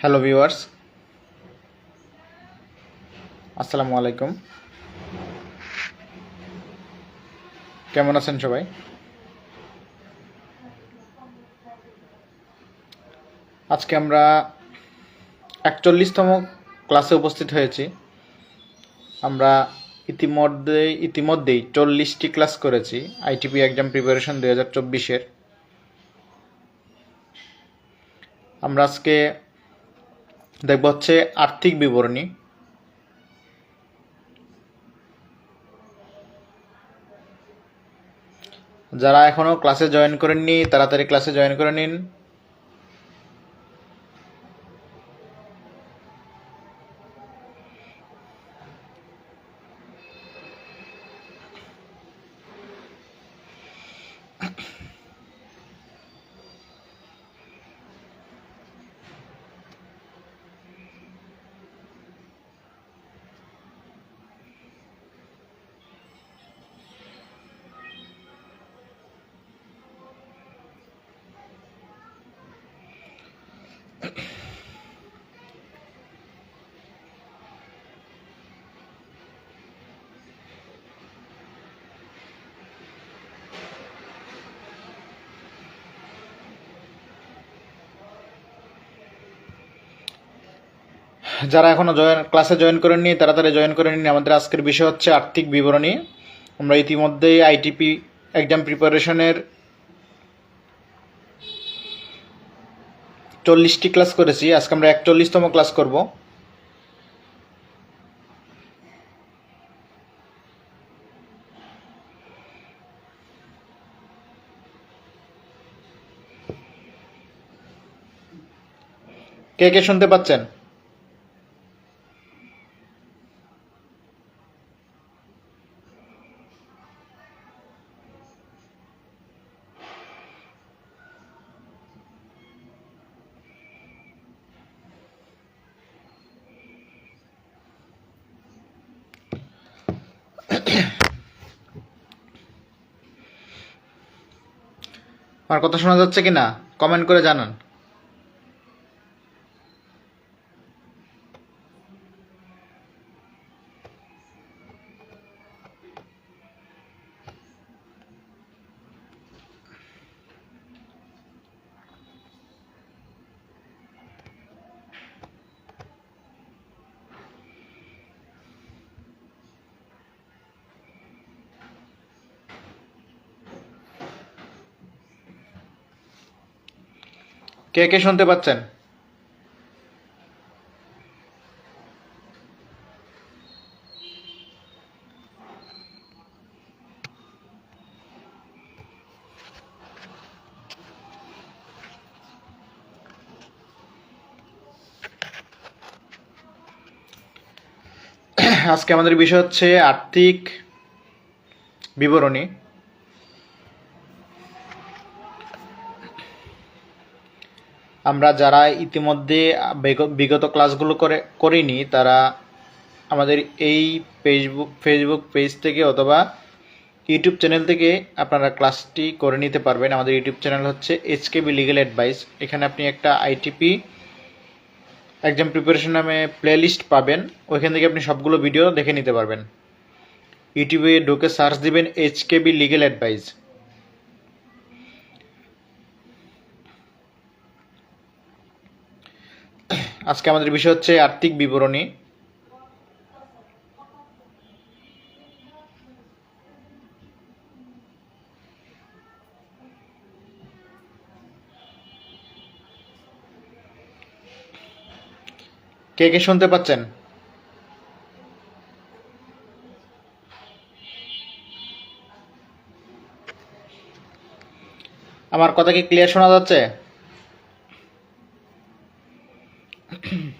Hello viewers আসসালামু আলাইকুম কেমন আছেন সবাই? আজকে আমরা একচল্লিশতম ক্লাসে উপস্থিত হয়েছি। আমরা ইতিমধ্যে, ইতিমধ্যেই চল্লিশটি ক্লাস করেছি, আইটিপি এক্সাম প্রিপারেশন দু হাজার চব্বিশের। আমরা আজকে দেখব হচ্ছে আর্থিক বিবরণী। যারা এখনও ক্লাসে জয়েন করেননি তাড়াতাড়ি ক্লাসে জয়েন করে নিন। যারা এখনও জয়েন ক্লাসে জয়েন করেননি তাড়াতাড়ি জয়েন করে নিন। আমাদের আজকের বিষয় হচ্ছে আর্থিক বিবরণী। আমরা ইতিমধ্যেই আইটিপি এক্সাম প্রিপারেশনের চল্লিশটি ক্লাস করেছি। আজকে আমরা একচল্লিশতম ক্লাস করব। কে কে শুনতে পাচ্ছেন? আমার কথা শোনা যাচ্ছে কিনা? কমেন্ট করে জানান। কে কে শুনতে পাচ্ছেন? আজকে আমাদের বিষয় হচ্ছে আর্থিক বিবরণী। আমরা যারা ইতিমধ্যে বিগ- বিগত ক্লাসগুলো করে করিনি, তারা আমাদের এই ফেসবুক ফেসবুক পেজ থেকে অথবা ইউটিউব চ্যানেল থেকে আপনারা ক্লাসটি করে নিতে পারবেন। আমাদের ইউটিউব চ্যানেল হচ্ছে এইচকেবি লিগেল অ্যাডভাইস এখানে আপনি একটা আইটিপি এক্সাম প্রিপারেশন নামে প্লেলিস্ট পাবেন। ওইখান থেকে আপনি সবগুলো ভিডিও দেখে নিতে পারবেন। ইউটিউবে ঢুকে সার্চ দিবেন এইচকেবি লিগেল অ্যাডভাইস আজকে আমাদের বিষয় হচ্ছে আর্থিক বিবরণী। কে কে শুনতে পাচ্ছেন? আমার কথা কি ক্লিয়ার শোনা যাচ্ছে? আর্থিক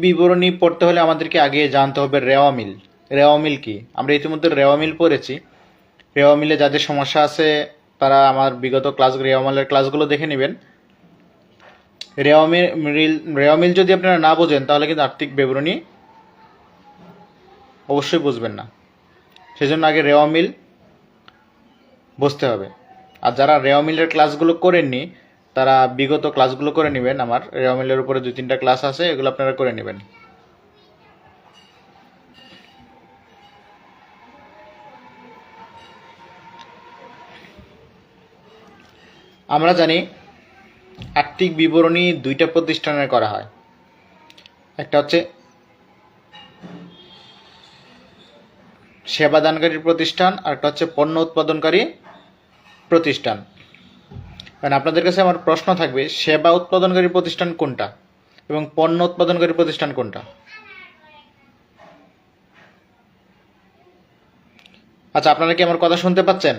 বিবরণী পড়তে হলে আমাদেরকে আগে জানতে হবে রেওয়া মিল। রেওয়া মিল কি? আমরা ইতিমধ্যে রেওয়া মিল পড়েছি। রেওয়া মিলে যাদের সমস্যা আছে, তারা আমার বিগত ক্লাস রেওয়া মিলের ক্লাসগুলো দেখে নেবেন। রেওয়ামিল মিল- রেওয়ামিল যদি আপনারা না বোঝেন, তাহলে কিন্তু আর্থিক বিবরণী অবশ্যই বুঝবেন না। সেজন্য আগে রেওয়ামিল বুঝতে হবে। আর যারা রেওয়ামিলের ক্লাসগুলো করেননি, তারা বিগত ক্লাসগুলো করে নেবেন। আমার রেওয়ামিলের উপরে দুই তিনটা ক্লাস আছে, এগুলো আপনারা করে নেবেন। আমরা জানি আর্থিক বিবরণী দুইটা প্রতিষ্ঠানের করা হয়। একটা হচ্ছে সেবাদানকারী প্রতিষ্ঠান, আর একটা হচ্ছে পণ্য উৎপাদনকারী প্রতিষ্ঠান। মানে আপনাদের কাছে আমার প্রশ্ন থাকবে, সেবা উৎপাদনকারী প্রতিষ্ঠান কোনটা এবং পণ্য উৎপাদনকারী প্রতিষ্ঠান কোনটা? আচ্ছা আপনারা কি আমার কথা শুনতে পাচ্ছেন?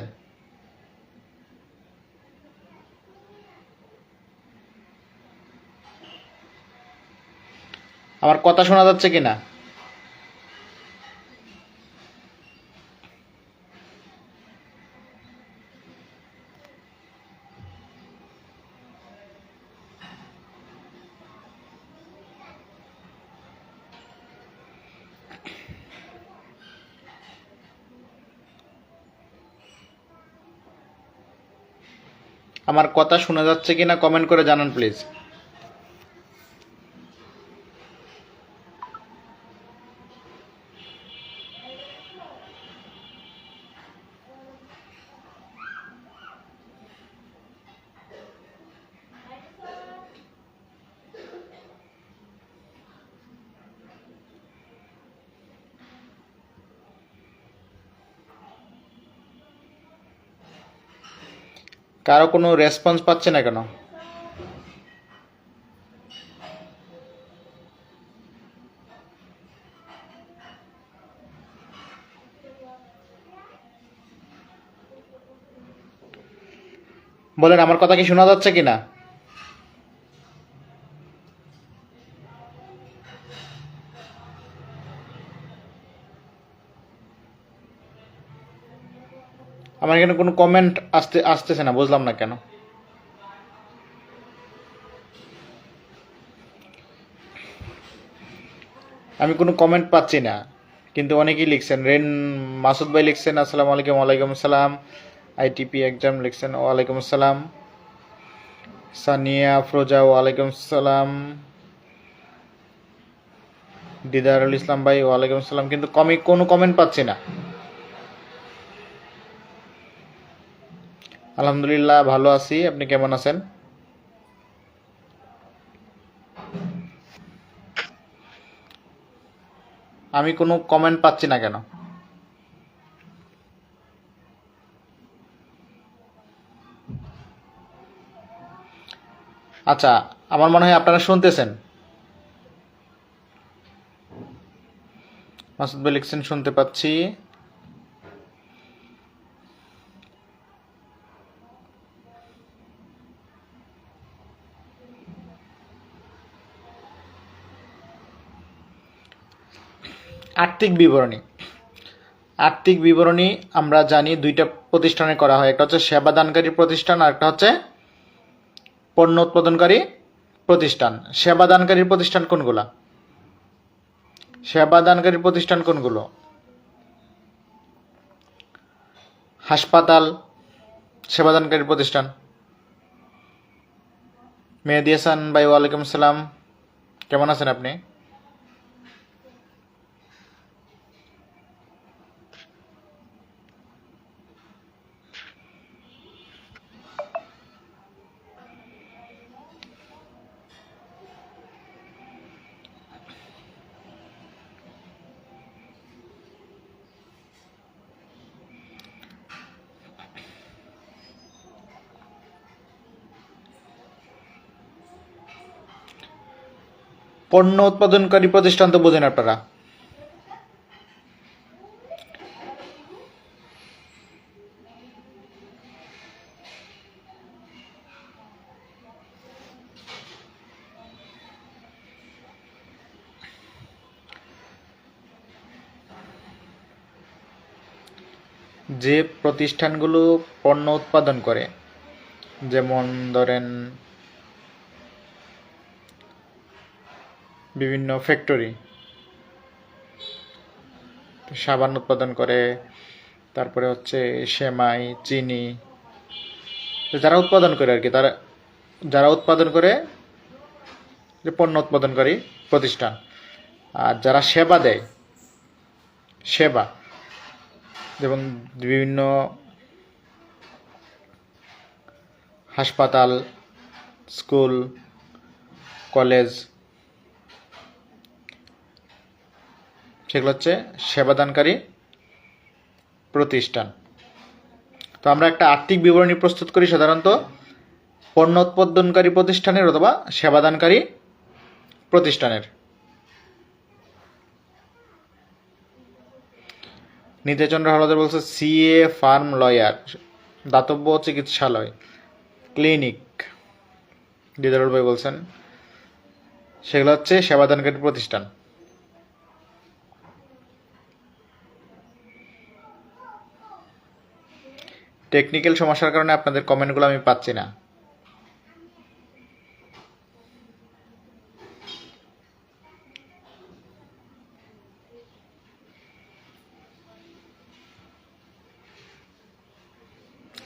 আমার কথা শোনা যাচ্ছে কি না আমার কথা শোনা যাচ্ছে কিনা? কমেন্ট করে জানান প্লিজ কারও কোনো রেসপন্স পাচ্ছে না কেন? বলেন আমার কথা কি শোনা যাচ্ছে কি আমার এখানে কোনো কমেন্ট আসতে আসতেছে না, বুঝলাম না কেন। আমি কোনো কমেন্ট পাচ্ছি না, কিন্তু অনেকেই লিখছেন, রেন মাসুদ ভাই লিখছেন, আসসালামু আলাইকুম, ওয়ালাইকুম আসসালাম। আইটিপি এক্সাম লিখছেন, ওয়ালাইকুম আসসালাম। সানিয়া আফরোজা ওয়ালাইকুম আসসালাম। দিদারুল ইসলাম ভাই, ওয়ালাইকুম আসসালাম, কিন্তু কমে কোনো কমেন্ট পাচ্ছি না। আলহামদুলিল্লাহ, ভালো আছি। আপনি কেমন আছেন? আমি কোনো কমেন্ট পাচ্ছি না কেন? আচ্ছা আমার মনে হয় আপনারা শুনতেছেন। মাসুদ ভাই লিখছেন, শুনতে পাচ্ছি। আর্থিক বিবরণী। আর্থিক বিবরণী আমরা জানি দুইটা প্রতিষ্ঠানে করা হয়। একটা হচ্ছে সেবাদানকারী প্রতিষ্ঠান আর একটা হচ্ছে পণ্য উৎপাদনকারী প্রতিষ্ঠান। সেবাদানকারী প্রতিষ্ঠান কোনগুলা? সেবাদানকারী প্রতিষ্ঠান কোনগুলো? হাসপাতাল, সেবাদানকারী প্রতিষ্ঠান। মেহেদি হাসান ভাই, ওয়ালাইকুম আসসালাম কেমন আছেন আপনি? পণ্য উৎপাদনকারী প্রতিষ্ঠান তো বোঝেন আপনারা। যে প্রতিষ্ঠানগুলো পণ্য উৎপাদন করে যেমন ধরেন বিভিন্ন ফ্যাক্টরি সাবান উৎপাদন করে, তারপরে হচ্ছে সেমাই, চিনি। যারা উৎপাদন করে আর কি, তারা, যারা উৎপাদন করে, যে পণ্য উৎপাদনকারী প্রতিষ্ঠান। আর যারা সেবা দেয়, সেবা, যেমন বিভিন্ন হাসপাতাল, স্কুল, কলেজ সেগুলো হচ্ছে সেবাদানকারী প্রতিষ্ঠান। তো আমরা একটা আর্থিক বিবরণী প্রস্তুত করি সাধারণত, পণ্য উৎপাদনকারী প্রতিষ্ঠানের অথবা সেবাদানকারী প্রতিষ্ঠানের। নিতেচন্দ্র হলদর বলছে, সিএ ফার্ম লয়ার, দাতব্য চিকিৎসালয়, ক্লিনিক। দিদারুল ভাই বলছেন, সেগুলো হচ্ছে সেবাদানকারী প্রতিষ্ঠান। টেকনিক্যাল সমস্যার কারণে আপনাদের কমেন্টগুলো আমি পাচ্ছি না।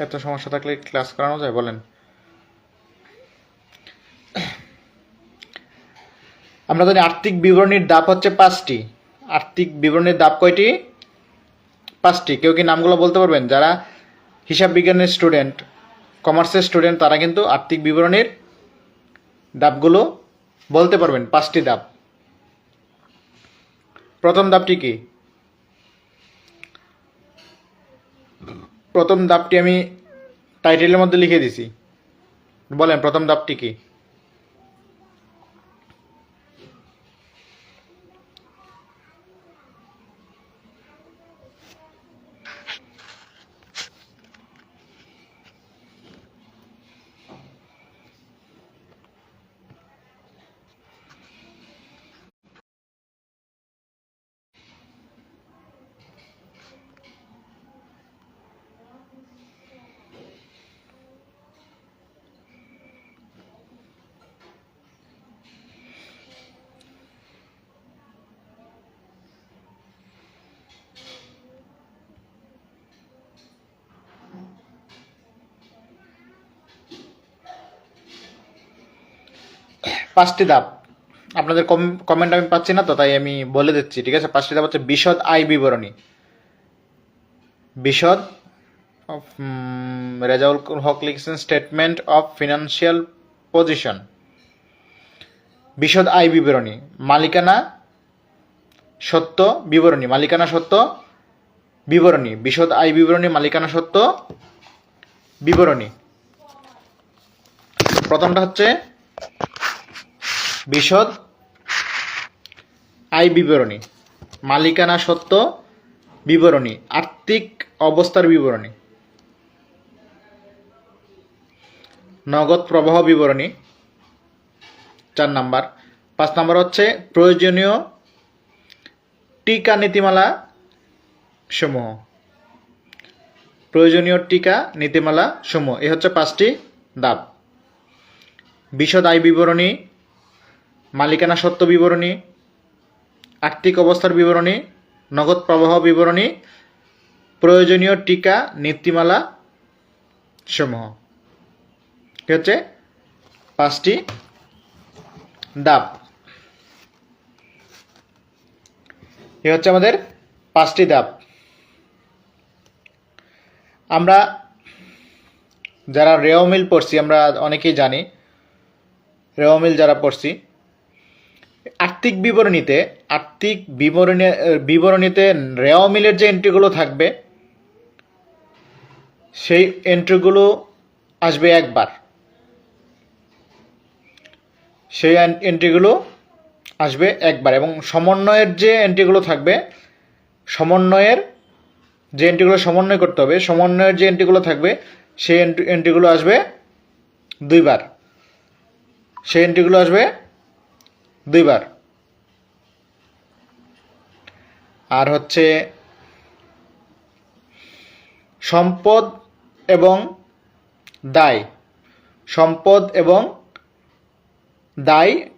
এত সমস্যা থাকলে ক্লাস করানো যায়, বলেন। আমরা জানি আর্থিক বিবরণীর দাপ হচ্ছে পাঁচটি। আর্থিক বিবরণীর দাপ কয়টি? পাঁচটি। কেউ কি নামগুলো বলতে পারবেন? যারা হিসাব বিজ্ঞানের স্টুডেন্ট, কমার্সের স্টুডেন্ট, তারা কিন্তু আর্থিক বিবরণীর দাবগুলো বলতে পারবেন, পাঁচটি দাব প্রথম দাবটি কি? প্রথম দাবটি আমি টাইটেলের মধ্যে লিখে দিছি। বলেন, প্রথম দাবটি কি? পাঁচটি ধাপ। আপনাদের কমেন্ট আমি পাচ্ছি না তো, তাই আমি বলে দিচ্ছি, ঠিক আছে? পাঁচটি ধাপ হচ্ছে বিশদ আয় বিবরণী। বিশদ রেজাউল হক লিখছেন স্টেটমেন্ট অফ ফিনান্সিয়াল পজিশন বিশদ আয় বিবরণী। মালিকানা সত্য বিবরণী। মালিকানা সত্য বিবরণী। বিশদ আয় বিবরণী, মালিকানা সত্য বিবরণী। প্রথমটা হচ্ছে বিশদ আয় বিবরণী। মালিকানা সত্য বিবরণী। আর্থিক অবস্থার বিবরণী। নগদ প্রবাহ বিবরণী। চার নাম্বার। পাঁচ নাম্বার হচ্ছে প্রয়োজনীয় টিকা নীতিমালা সমূহ। প্রয়োজনীয় টিকা নীতিমালা সমূহ। এ হচ্ছে পাঁচটি দাব। বিশদ আয় বিবরণী মালিকানা সত্য বিবরণী, আর্থিক অবস্থার বিবরণী, নগদ প্রবাহ বিবরণী, প্রয়োজনীয় টিকা, নীতিমালা সমূহ। কি হচ্ছে পাঁচটি দাব। এ হচ্ছে আমাদের পাঁচটি দাব। আমরা যারা রেওমিল পড়ছি, আমরা অনেকেই জানি রেওমিল যারা পড়ছি আর্থিক বিবরণীতে, আর্থিক বিবরণী, বিবরণীতে রেও মিলের যে এন্ট্রিগুলো থাকবে, সেই এন্ট্রিগুলো আসবে একবার। সেই এন্ট্রিগুলো আসবে একবার এবং সমন্বয়ের যে এন্ট্রিগুলো থাকবে, সমন্বয়ের যে এন্ট্রিগুলো সমন্বয় করতে হবে, সমন্বয়ের যে এন্ট্রিগুলো থাকবে, সেই এন্ট্রি এন্ট্রিগুলো আসবে দুইবার। সেই এন্ট্রিগুলো আসবে দুইবার। আর হচ্ছে সম্পদ এবং দায়। সম্পদ এবং দায়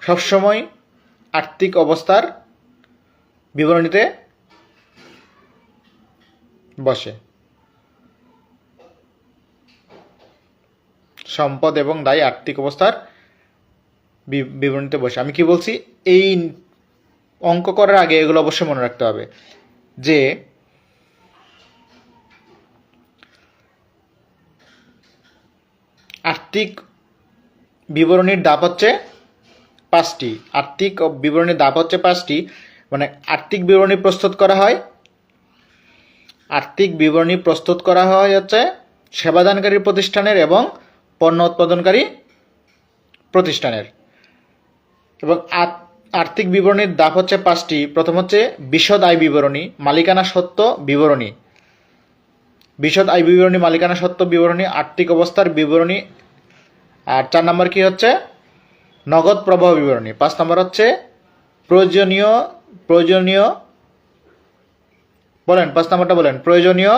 সবসময় আর্থিক অবস্থার বিবরণীতে বসে। সম্পদ এবং দায় আর্থিক অবস্থার বিবরণীতে বসে। আমি কি বলছি? এই অঙ্ক করার আগে এগুলো অবশ্যই মনে রাখতে হবে যে আর্থিক বিবরণীর দাপ হচ্ছে পাঁচটি। আর্থিক বিবরণীর দাপ হচ্ছে পাঁচটি। মানে আর্থিক বিবরণী প্রস্তুত করা হয়, আর্থিক বিবরণী প্রস্তুত করা হয় হচ্ছে সেবাদানকারী প্রতিষ্ঠানের এবং পণ্য উৎপাদনকারী প্রতিষ্ঠানের। এবং আর্থিক বিবরণীর ধাপ হচ্ছে পাঁচটি। প্রথম হচ্ছে বিশদ আয় বিবরণী, মালিকানা সত্ত্ব বিবরণী। বিশদ আয় বিবরণী, মালিকানা সত্ত্ব বিবরণী, আর্থিক অবস্থার বিবরণী। আর চার নম্বর কি হচ্ছে? নগদ প্রবাহ বিবরণী। পাঁচ নম্বর হচ্ছে প্রয়োজনীয় প্রয়োজনীয়, বলেন, পাঁচ নম্বরটা বলেন, প্রয়োজনীয়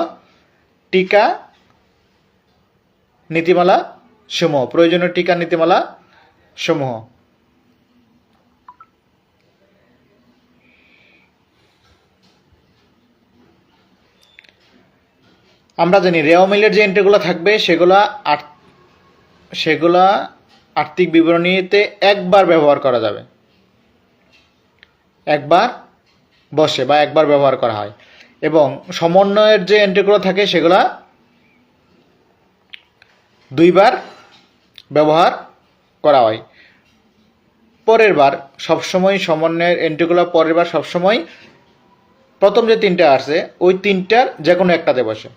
টিকা নীতিমালা সমূহ, প্রয়োজনীয় টিকা নীতিমালা সমূহ। আমরা জানি, রেও মিলের যে এন্ট্রিগুলো থাকবে, সেগুলা আট- সেগুলা আর্থিক বিবরণীতে একবার ব্যবহার করা যাবে। একবার বসে বা একবার ব্যবহার করা হয়। এবং সমন্বয়ের যে এন্ট্রিগুলো থাকে, সেগুলা দুইবার ব্যবহার করা হয়। পরের বার সবসময় সমন্বয়ের এন্ট্রিগুলো পরের বার সবসময় প্রথম যে তিনটা আছে ওই তিনটার যে কোনো একটাতে বসে।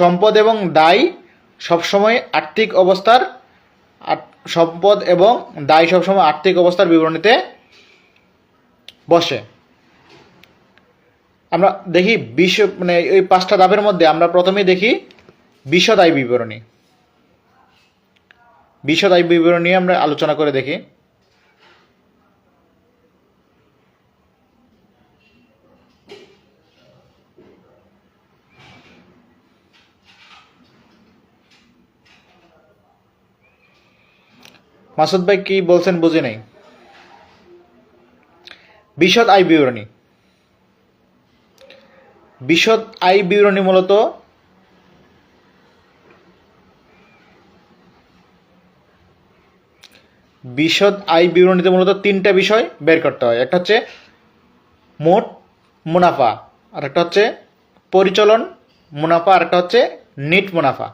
সম্পদ এবং দায় সবসময় আর্থিক অবস্থার সম্পদ এবং দায় সবসময় আর্থিক অবস্থার বিবরণীতে বসে। আমরা দেখি বিশ্ব মানে ওই পাঁচটা ধাপের মধ্যে আমরা প্রথমেই দেখি বিশদ আয় বিবরণী। বিশদ আয় বিবরণী আমরা আলোচনা করে দেখি। মাসুদ ভাই কি বলছেন বুঝি নাই। বিশদ আয় বিবরণী। বিশদ আয় বিবরণী মূলত বিশদ আয় বিবরণীতে মূলত তিনটা বিষয় বের করতে হয়। একটা হচ্ছে মোট মুনাফা, আর একটা হচ্ছে পরিচালন মুনাফা, আর একটা হচ্ছে নেট মুনাফা।